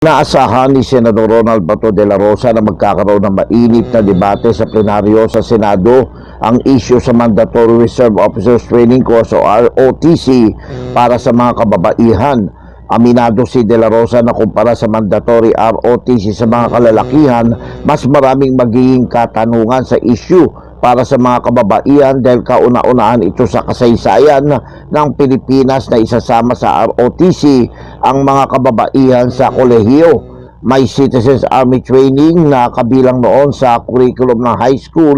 Naasahan ni Senador Ronald Bato de la Rosa na magkakaroon ng mainit na debate sa plenaryo sa Senado. Ang issue sa Mandatory Reserve Officers Training Course o ROTC para sa mga kababaihan. Aminado si De La Rosa na kumpara sa mandatory ROTC sa mga kalalakihan, mas maraming magiging katanungan sa issue para sa mga kababaihan dahil kauna-unahan ito sa kasaysayan ng Pilipinas na isasama sa ROTC ang mga kababaihan sa kolehiyo. May Citizens Army Training na kabilang noon sa curriculum ng high school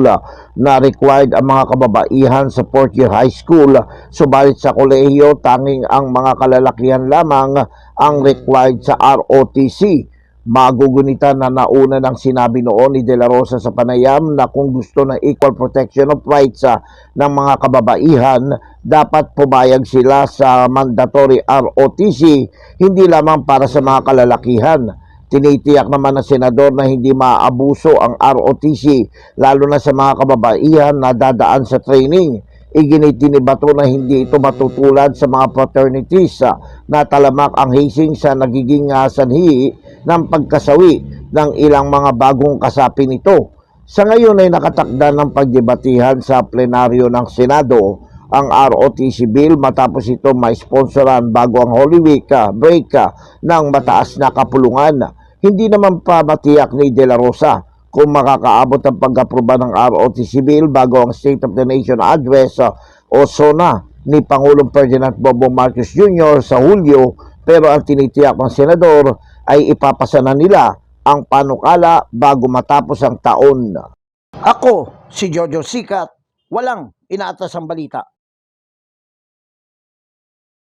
na required ang mga kababaihan sa fourth year high school. Subalit sa kolehiyo, tanging ang mga kalalakihan lamang ang required sa ROTC. Magugunitan na nauna ng sinabi noon ni De La Rosa sa panayam na kung gusto ng equal protection of rights ah, ng mga kababaihan, dapat pumayag sila sa mandatory ROTC, hindi lamang para sa mga kalalakihan. Tinitiyak naman ng senador na hindi maabuso ang ROTC, lalo na sa mga kababaihan na dadaan sa training. Iginitinibato na hindi ito matutulad sa mga fraternities ah, na talamak ang hazing sa nagiging ah, sanhi ng pagkasawi ng ilang mga bagong kasapi nito. Sa ngayon ay nakatakda ng pagdebatihan sa plenaryo ng Senado ang ROTC bill matapos ito ma-sponsoran bago ang Holy Week ah, break ah, ng mataas na kapulungan. Hindi naman pa matiyak ni De La Rosa kung makakaabot ang pag-aproba ng ROTC bill bago ang State of the Nation Address ah, o SONA ni Pangulong Ferdinand Bongbong Marcos Jr. sa Hulyo pero ang tinitiyak ng senador ay ipapasa na nila ang panukala bago matapos ang taon. Ako, si Jojo Sikat, walang inaatas ang balita.